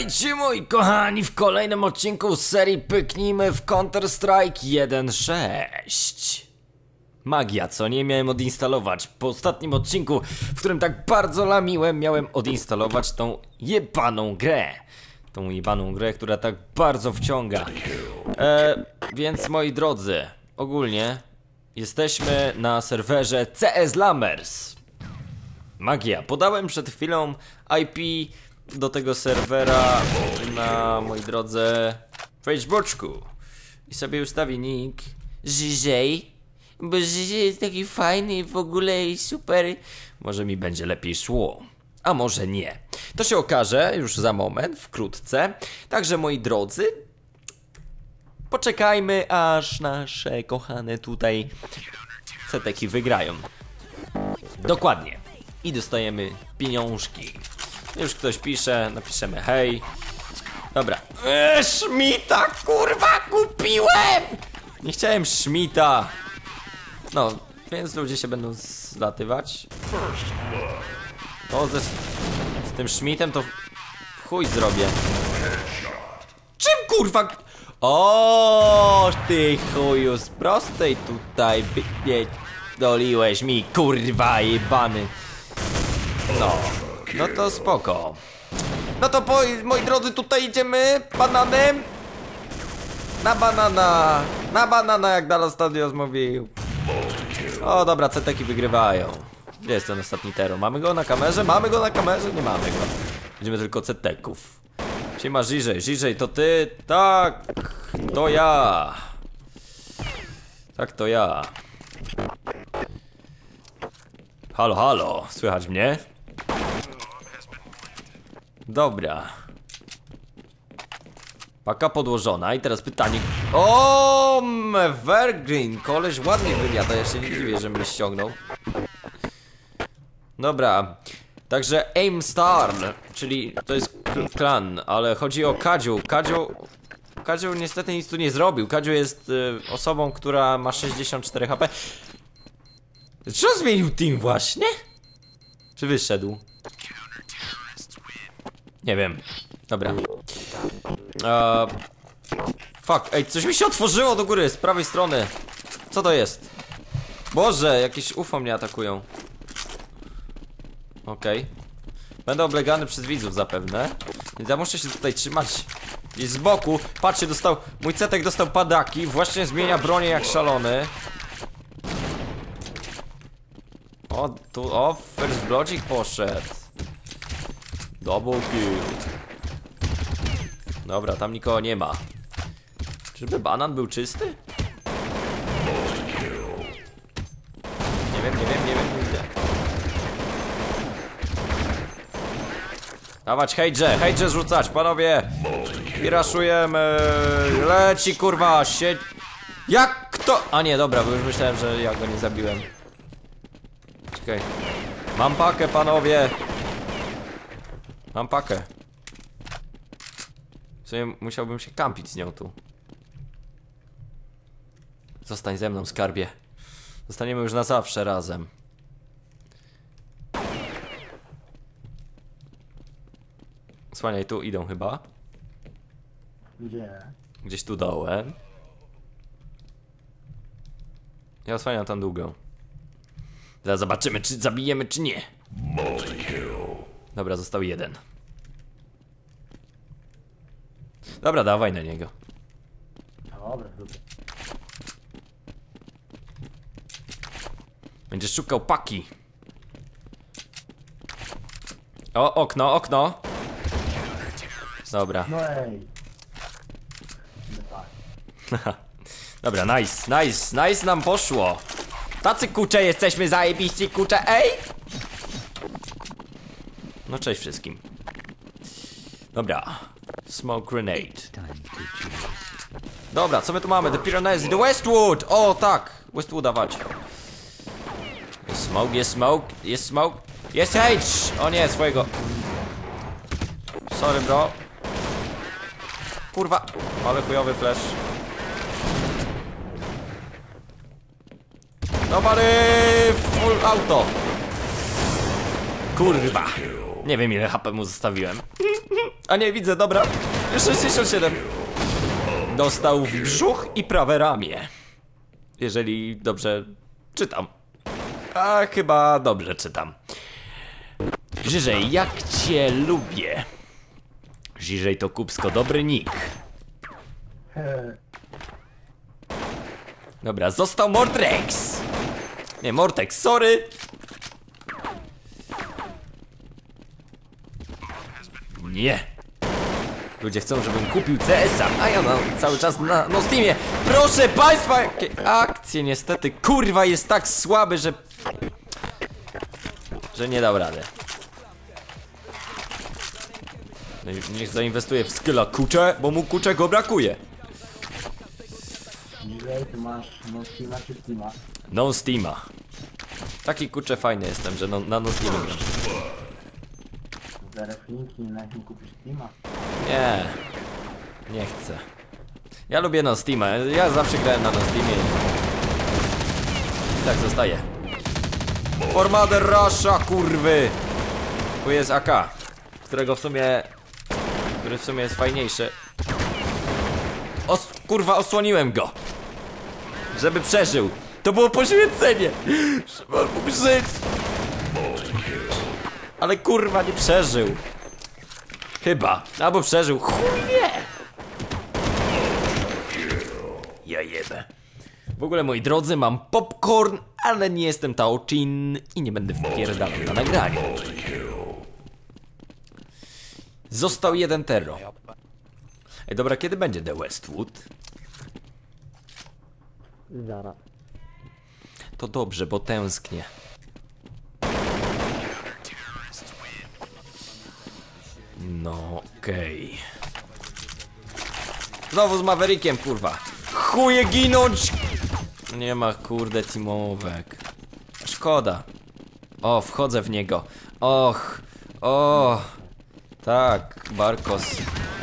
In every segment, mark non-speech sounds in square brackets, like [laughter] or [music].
Witajcie moi kochani w kolejnym odcinku z serii Pyknijmy w Counter-Strike 1.6 Magia, co nie? Miałem odinstalować. Po ostatnim odcinku, w którym tak bardzo lamiłem Miałem odinstalować tą jebaną grę. Tą jebaną grę, która tak bardzo wciąga. E, Więc moi drodzy, ogólnie Jesteśmy na serwerze CS Lammers. Magia. Podałem przed chwilą IP do tego serwera na, moi drodze, Facebooku. I sobie ustawię nick Żyżej, bo Żyżej jest taki fajny i w ogóle i super. Może mi będzie lepiej szło. A może nie. To się okaże już za moment, wkrótce. Także moi drodzy, poczekajmy aż nasze kochane tutaj seteki wygrają. Dokładnie. I dostajemy pieniążki. Już ktoś pisze, napiszemy hej. Dobra. Eee, Szmita, kurwa, kupiłem! Nie chciałem Szmita. No, więc ludzie się będą zlatywać. No, ze, z tym Szmitem to chuj zrobię. Czym kurwa? O, ty chuju, z prostej tutaj doliłeś mi, kurwa jebany. No, no to spoko. No to po, moi drodzy, tutaj idziemy bananem. Na banana, na banana, jak Dallas Studios mówił. O, dobra, ceteki wygrywają. Gdzie jest ten ostatni tero? Mamy go na kamerze? Mamy go na kamerze? Nie mamy go. Będziemy tylko ceteków. Siema Żyżej, Żyżej, to ty? Tak, to ja. Tak, to ja. Halo, halo, słychać mnie? Dobra. Paka podłożona i teraz pytanie. O, Evergreen, koleś ładnie wymiata, ja się nie dziwię, że mnie ściągnął. Dobra, także Aim Starn, czyli to jest kl- klan, ale chodzi o Kadziu. Kadziu, Kadziu niestety nic tu nie zrobił. Kadziu jest y, osobą, która ma 64 HP. Czy on zmienił team właśnie? Czy wyszedł? Nie wiem. Dobra. Eee, fuck, ej, coś mi się otworzyło do góry, z prawej strony. Co to jest? Boże, jakieś UFO mnie atakują. Okej. Będę oblegany przez widzów zapewne. Więc ja muszę się tutaj trzymać gdzieś z boku. Patrzcie, dostał. Mój cetek dostał padaki. Właśnie zmienia bronię jak szalony. O, tu, o, first bloodzik poszedł. Double kill. Dobra, tam nikogo nie ma. Czyżby banan był czysty? Nie wiem, nie wiem, nie wiem, nie widzę. Dawać hejdzie, hejdzie rzucać, panowie! I! Leci kurwa, siedź... Jak kto... A nie, dobra, bo już myślałem, że ja go nie zabiłem. Czekaj. Mam pakę, panowie! Mam pakę. W sumie musiałbym się kampić z nią tu. Zostań ze mną, skarbie. Zostaniemy już na zawsze razem. Słaniaj, tu idą chyba. Gdzie? Gdzieś tu dołem. Ja osłaniam tam długą. Zaraz zobaczymy, czy zabijemy, czy nie. Dobra, został jeden. Dobra, dawaj na niego. Dobra, dobra. Będziesz szukał paki. O, okno, okno. Dobra. No ej. Dobra, nice, nice, nice nam poszło. Tacy kucze jesteśmy zajebiści kucze, ej! No cześć wszystkim. Dobra. Smoke grenade. Dobra, co my tu mamy? The Pyrenees, the Westwood! O, tak! Westwood dawać. Jest smoke, jest smoke, jest smoke. Jest H! O nie, swojego. Sorry, bro. Kurwa, ale chujowy flash. Nobody full auto. Kurwa. Nie wiem ile HP mu zostawiłem. A nie, widzę, dobra. 67. Dostał w brzuch i prawe ramię. Jeżeli dobrze czytam. A chyba dobrze czytam. Żyżej, jak cię lubię. Żyżej to kupsko dobry nick. Dobra, został Mordrex. Nie, Mortex, sorry. Nie. Ludzie chcą, żebym kupił CS-a, a ja na, cały czas na no Steamie. Proszę państwa, jakie akcje niestety. Kurwa, jest tak słaby, że... Że nie dał rady. No i Niech zainwestuje w skilla kucze, bo mu kuczego brakuje. Niżej ty masz no Steama czy Steama? No Steama. Taki kurczę fajny jestem, że no, na no Steamie gram. Na kupisz Steama? Nie. Nie chcę. Ja lubię no Steama. Ja zawsze grałem na no Steamie. I tak zostaje. Formader Russia, kurwy! Tu jest AK, którego w sumie... Który w sumie jest fajniejszy. Os kurwa, osłoniłem go! Żeby przeżył! To było poświęcenie! Żeby on mógł żyć! Ale kurwa, nie przeżył! Chyba. Albo przeżył. Chuj wie. Ja jebę. W ogóle, moi drodzy, mam popcorn, ale nie jestem Taochin i nie będę wpierdalał na nagraniu. Został jeden terror. Ej, dobra, kiedy będzie The Westwood? Zaraz. To dobrze, bo tęsknię. No, okej. Znowu z Maverickiem, kurwa. Chuje ginąć! Nie ma, kurde, teamowek. Szkoda. O, wchodzę w niego. Och, o. Tak, Barkos.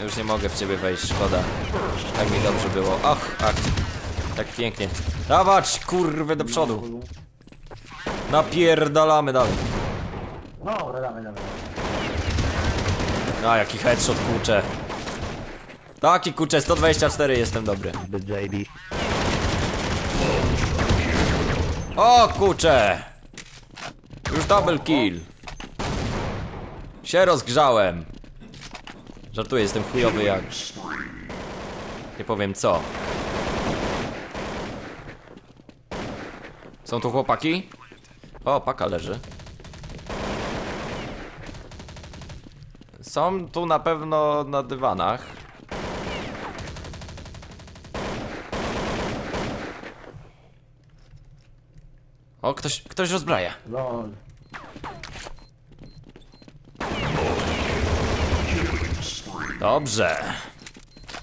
Już nie mogę w ciebie wejść, szkoda. Tak mi dobrze było. Och, ach. Tak pięknie. Dawać, kurwy, do przodu. Napierdalamy dalej. No, dawaj, dawaj. A, jaki headshot, kurczę. Taki, kurczę, 124 jestem dobry. O, kurczę. Już double kill. Się rozgrzałem. Żartuję, jestem chujowy jak... Nie powiem co. Są tu chłopaki? O, paka leży. Są tu na pewno na dywanach. O, ktoś, ktoś rozbraja. Lol. Dobrze.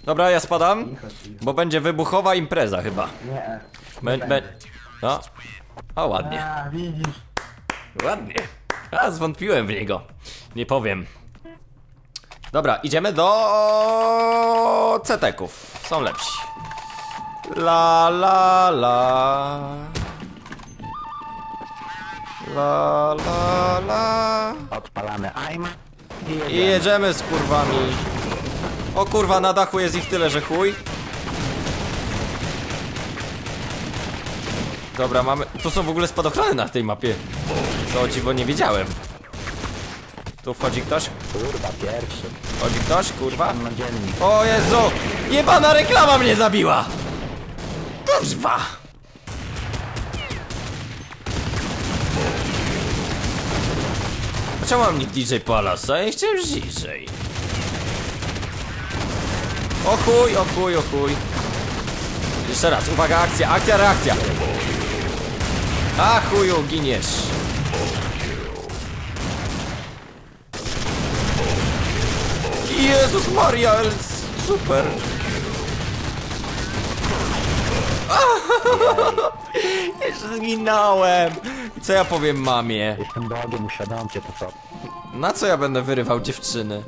Dobra, ja spadam, bo będzie wybuchowa impreza chyba. Nie. Be, be, no. O, ładnie. Ładnie. A, zwątpiłem w niego. Nie powiem. Dobra, idziemy do ceteków. Są lepsi. La la la. La la la. Odpalamy aim. I jedziemy z kurwami. O kurwa, na dachu jest ich tyle, że chuj. Dobra, mamy... Tu są w ogóle spadochrony na tej mapie. Co dziwo nie wiedziałem. Tu wchodzi ktoś? Kurwa, pierwszy. Wchodzi ktoś? Kurwa? O Jezu! Jebana reklama mnie zabiła! Kurwa! A czemu mam nick DJ Palasa? Ja chciałem bliżej. O chuj, o chuj, o chuj. Jeszcze raz, uwaga, akcja, akcja, reakcja. A chuju, giniesz. Jezus Maria, super. [laughs] Jeszcze zginąłem. I co ja powiem mamie? Jestem dogiem, uświadomcie to co. Na co ja będę wyrywał dziewczyny?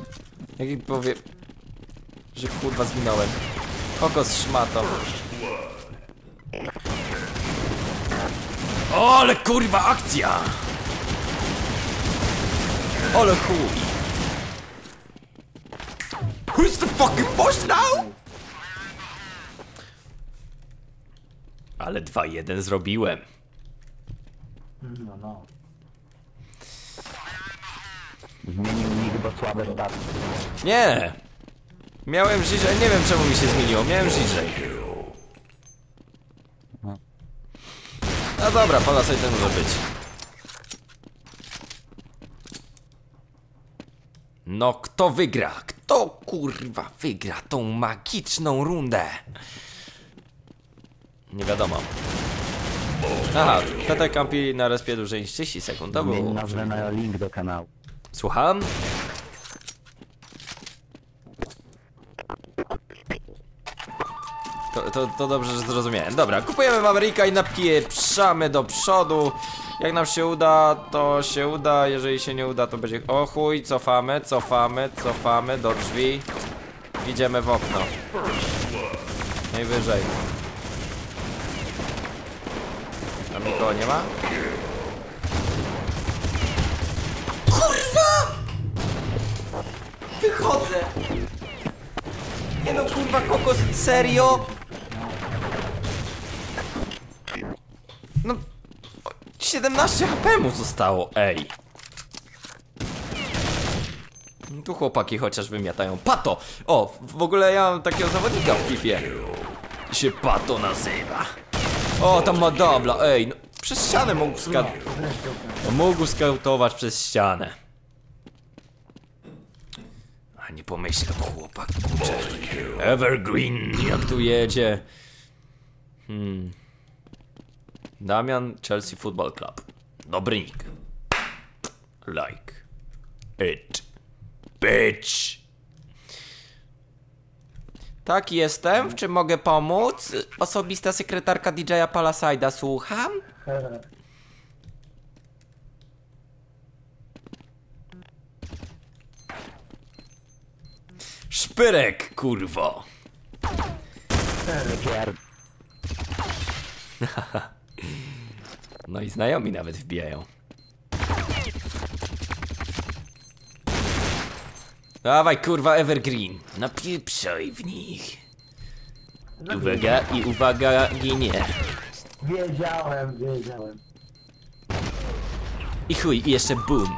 Jak jej powie... Że kurwa zginąłem. Kokos szmato. O, ale kurwa akcja! Ale chuj. Who's the fucking boss now? Ale 2-1 zrobiłem. No, no. Zmienił nick, bo słabe staty. Nie! Miałem żyżej, nie wiem czemu mi się zmieniło, miałem żyżej. No dobra, Palasite ten może być. No kto wygra? Kto kurwa wygra tą magiczną rundę? Nie wiadomo. Aha, TT kampi na respie dłużej niż 30 sekund, to było... nazwę na link do kanału. Słucham? To, to, to dobrze, że zrozumiałem. Dobra, kupujemy Mavericka i napieprzamy do przodu. Jak nam się uda, to się uda. Jeżeli się nie uda, to będzie... O chuj, cofamy, cofamy, cofamy do drzwi. Idziemy w okno. Najwyżej. Tam nikogo nie ma? Wychodzę! Nie no kurwa kokos, serio? No... 17 HP mu zostało, ej! Tu chłopaki chociaż wymiatają. Pato! O, w ogóle ja mam takiego zawodnika w FIFA. Się Pato nazywa. O, tam ma dobla, ej, no, przez ścianę mógł ska... Mógł skautować przez ścianę. A nie pomyślał chłopak. Evergreen, jak tu jedzie. Hmm. Damian Chelsea Football Club. Dobry nick. Like. It. Bitch. Tak, jestem. W czym mogę pomóc? Osobista sekretarka DJ-a Palasajda, słucham? Szpyrek, kurwo. Pier... [laughs] No i znajomi nawet wbijają. Dawaj kurwa Evergreen. Napieprzaj w nich. Uwaga, i uwaga, ginie. Wiedziałem, wiedziałem. I chuj, i jeszcze boom.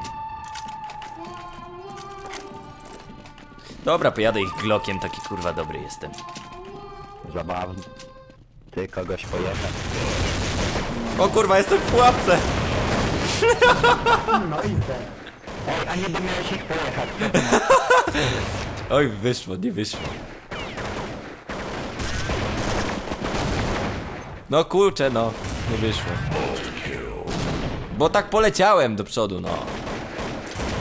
Dobra, pojadę ich glokiem, taki kurwa dobry jestem. Zabawny. Ty kogoś pojechać. O kurwa, jestem w pułapce! No i te. Ej, a nie miałeś ich pojechać. Oj, wyszło, nie wyszło. No kurczę, no, nie wyszło. Bo tak poleciałem do przodu, no.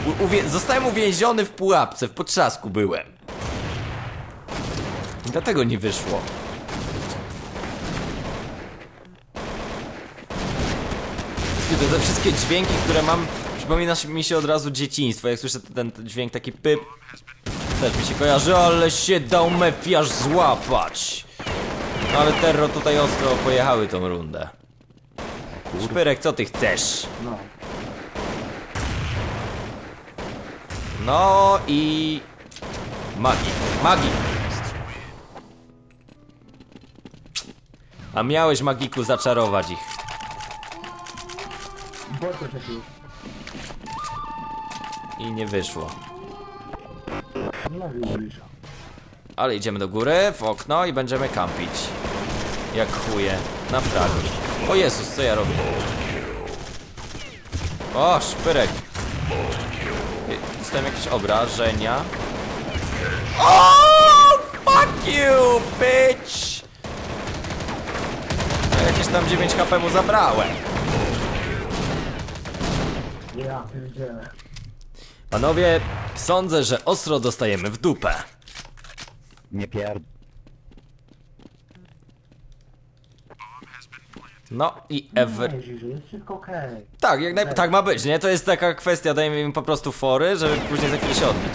U uwię zostałem uwięziony w pułapce, w potrzasku byłem. I dlatego nie wyszło. Te, te wszystkie dźwięki, które mam, przypomina mi się od razu dzieciństwo. Jak słyszę ten, ten dźwięk taki pyp, też mi się kojarzy, ale się dał mefiarz złapać. No ale Terro tutaj ostro pojechały tą rundę. Szpyrek, co ty chcesz? No. No i... Magii, magii! A miałeś magiku zaczarować ich. I nie wyszło. No widzisz. Ale idziemy do góry, w okno i będziemy kampić. Jak chuje. Na fragi. O Jezus, co ja robię? O, szpyrek. Dostałem jakieś obrażenia. O, fuck you, bitch! No, Jakieś tam 9 HP mu zabrałem. Ja pierdzielę. Panowie, sądzę, że ostro dostajemy w dupę. Nie pier... No i ever... Nie, Ziży, jest wszystko okej. Tak, jak naj... tak ma być, nie? To jest taka kwestia, dajmy im po prostu fory, żeby później za chwilę się odbić.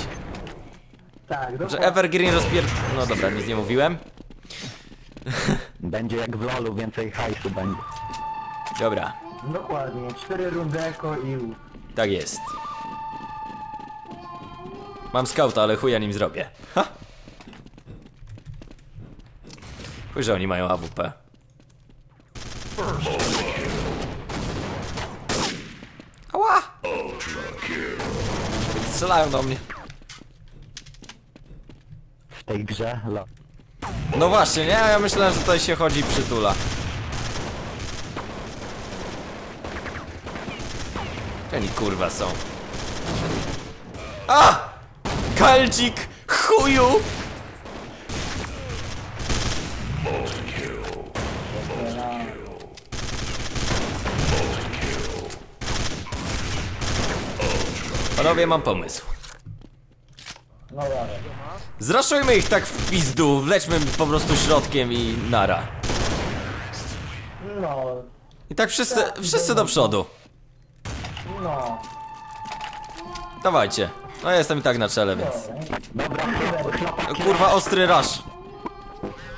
Tak, Że dokładnie. Evergreen rozpier... No dobra, nic nie mówiłem. Będzie jak w lolu, więcej hajsu będzie. Dobra, Dokładnie. Cztery rundy eko i... Tak jest. Mam skauta, ale chuja nim zrobię. Ha! Chuj, że oni mają AWP. Ała! Strzelają do mnie. W tej grze. No właśnie, nie? Ja myślałem, że tutaj się chodzi i przytula. Oni kurwa są. A! Kalcik! Chuju! Panowie, mam pomysł. No. Zraszujmy ich tak w pizdu, wlećmy po prostu środkiem i nara. No, I tak wszyscy, wszyscy do przodu. No. Dawajcie. No ja jestem i tak na czele, więc... Dobra, chłopaki. Kurwa, ostry rush.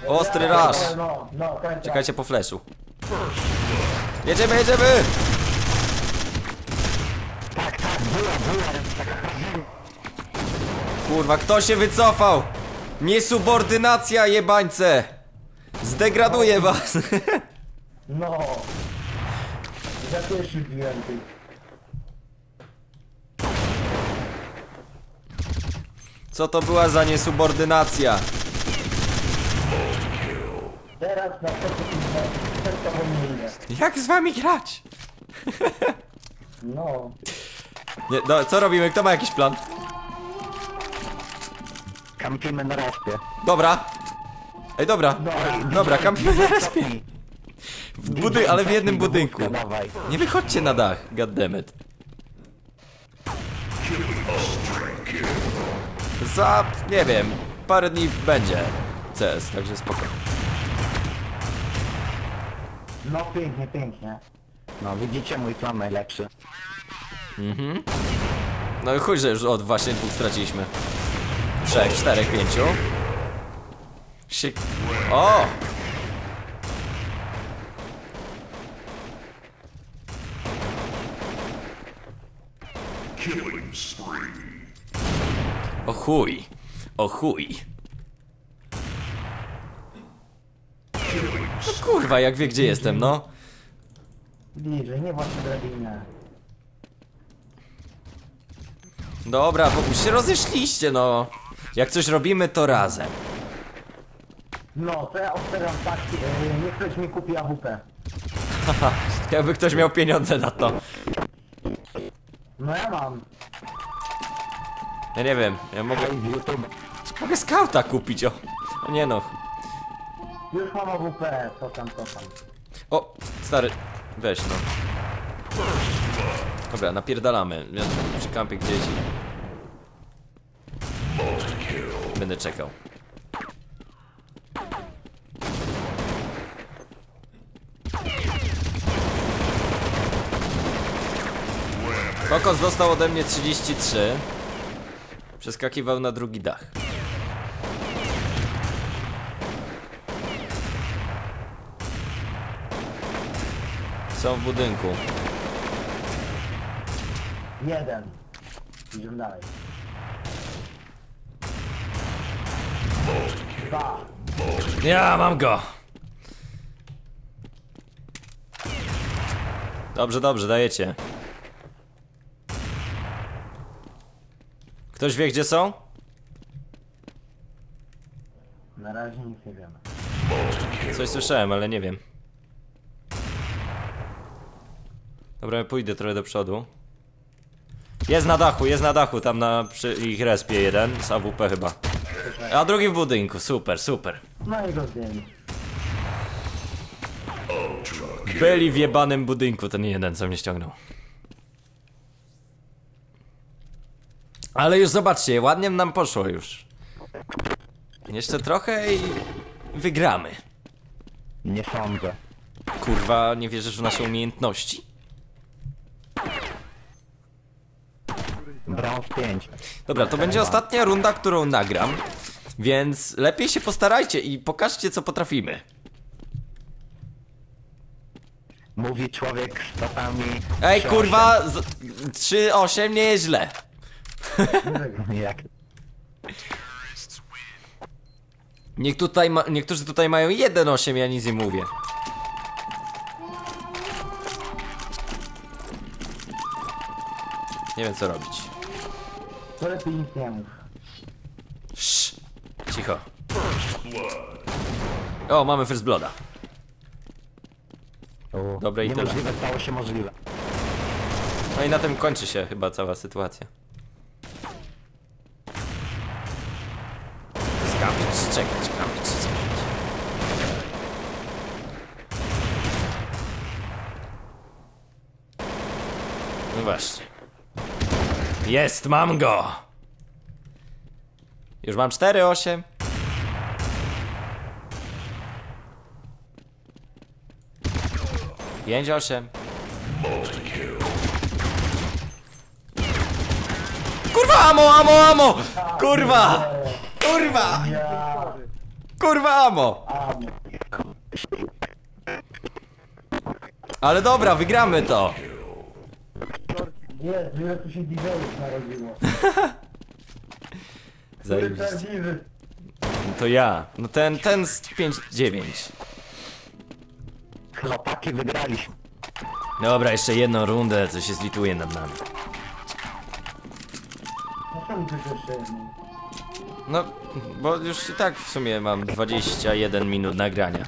Ostry. No, no, kończę. Czekajcie po flashu. Jedziemy, jedziemy! Tak, tak, była, była. Taka Kurwa, kto się wycofał? Niesubordynacja, jebańce! Zdegraduję was! [laughs] No. Za pierwszy biłem. Co to była za niesubordynacja? Teraz na to. Jak z wami grać? No. Nie, no, co robimy? Kto ma jakiś plan? Kampimy na respie. Dobra. Ej, dobra. Dobra, kampimy na respie. W budy, ale w jednym budynku. Nie wychodźcie na dach, goddammit. Za, nie wiem, parę dni będzie CS, także spoko. No pięknie, pięknie. No widzicie mój plan najlepszy. No i chuj, że już od właśnie dwóch straciliśmy. Trzech, czterech, pięciu. Sie... O! O chuj. O chuj. No kurwa, jak wie gdzie jestem, no. Bliżej, nie właśnie drabinę. Dobra, bo się rozeszliście, no. Jak coś robimy, to razem. No, to ja obstawiam tak, yy, niech ktoś mi kupi AWP. [laughs] Jakby ktoś miał pieniądze na to. No ja mam. Ja nie wiem, ja mogę, mogę skauta kupić, o. O nie no. Już mam AWP, co tam, co tam. O, stary, weź no. Dobra, napierdalamy. Ja przy kampie gdzieś. Będę czekał. Kokos dostał ode mnie 33. Przeskakiwał na drugi dach. Są w budynku. Jeden. Idziemy dalej. Dwa. Ja mam go! Dobrze, dobrze, dajecie. Ktoś wie gdzie są? Na razie nic nie wiemy. Coś słyszałem, ale nie wiem. Dobra, ja pójdę trochę do przodu. Jest na dachu, jest na dachu, tam na przy ich respie jeden, z AWP chyba. A drugi w budynku, super, super. No i go zdjęli. Byli w jebanym budynku, ten jeden, co mnie ściągnął. Ale już zobaczcie, ładnie nam poszło już. Jeszcze trochę i wygramy. Nie sądzę. Kurwa, nie wierzysz w nasze umiejętności? Brąz 5. Dobra, to będzie ostatnia runda, którą nagram. Więc lepiej się postarajcie i pokażcie, co potrafimy. Mówi człowiek z statami. Ej, 3-8. kurwa, z- 3-8 nie jest źle. Nie wygra. [laughs] Jak? Niech tutaj ma, niektórzy tutaj mają 1,8, ja nic nie mówię. Nie wiem co robić. To lepiej nic nie mów. Sz, cicho. O, mamy First Blooda. Dobre i tyle. Niemożliwe stało się możliwe. No i na tym kończy się chyba cała sytuacja. Skapić czy czekać? Skapić czy czekać? No właśnie. Jest, mam go! Już mam 4-8. Pięć osiem. Kurwa, amo, amo, amo! Kurwa! Kurwa! Kurwa, amo! Ale dobra, wygramy to! Jest, ile tu się DJ-ów narodziło. [laughs] Który Zajebiście. prawdziwy. To ja. No ten, ten z 5-9. Chłopaki wygraliśmy. Dobra, jeszcze jedną rundę, co się zlituje nad nami. No co mi tu jeszcze jedno? No, bo już i tak w sumie mam 21 minut nagrania.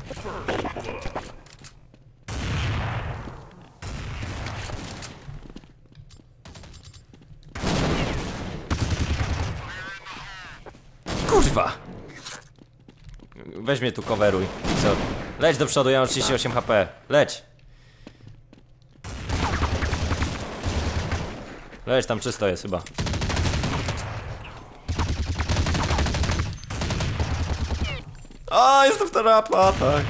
Kurwa! Weź mnie tu coveruj. Co? Leć do przodu, ja mam 38 HP. Leć! Leć, tam czysto jest chyba. A, jestem w terapa, tak.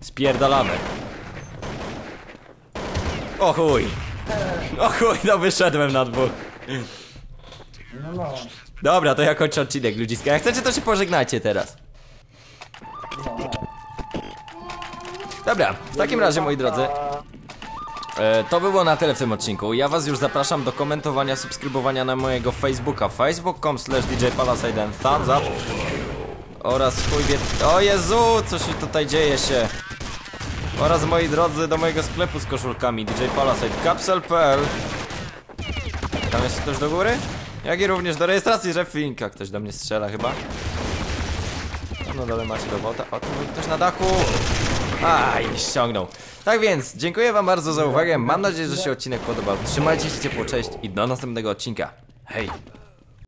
Spierdalamy. O chuj. O chuj, no wyszedłem na dwóch. Dobra, to ja kończę odcinek, ludziska. Jak chcecie, to się pożegnajcie teraz. Dobra, w takim razie, moi drodzy, E, to było na tyle w tym odcinku. Ja was już zapraszam do komentowania, subskrybowania na mojego Facebooka facebook.com slash djpalaside and thumbs up oraz chuj wie... O Jezu, co się tutaj dzieje się oraz moi drodzy do mojego sklepu z koszulkami djpalaside.capsel.pl Tam jest ktoś do góry? Jak i również do rejestracji Refinka. Ktoś do mnie strzela chyba. Tam na dole macie robota. O, tu ktoś na dachu. A, i ściągnął. Tak więc, dziękuję wam bardzo za uwagę. Mam nadzieję, że się odcinek podobał. Trzymajcie się ciepło, cześć i do następnego odcinka. Hej!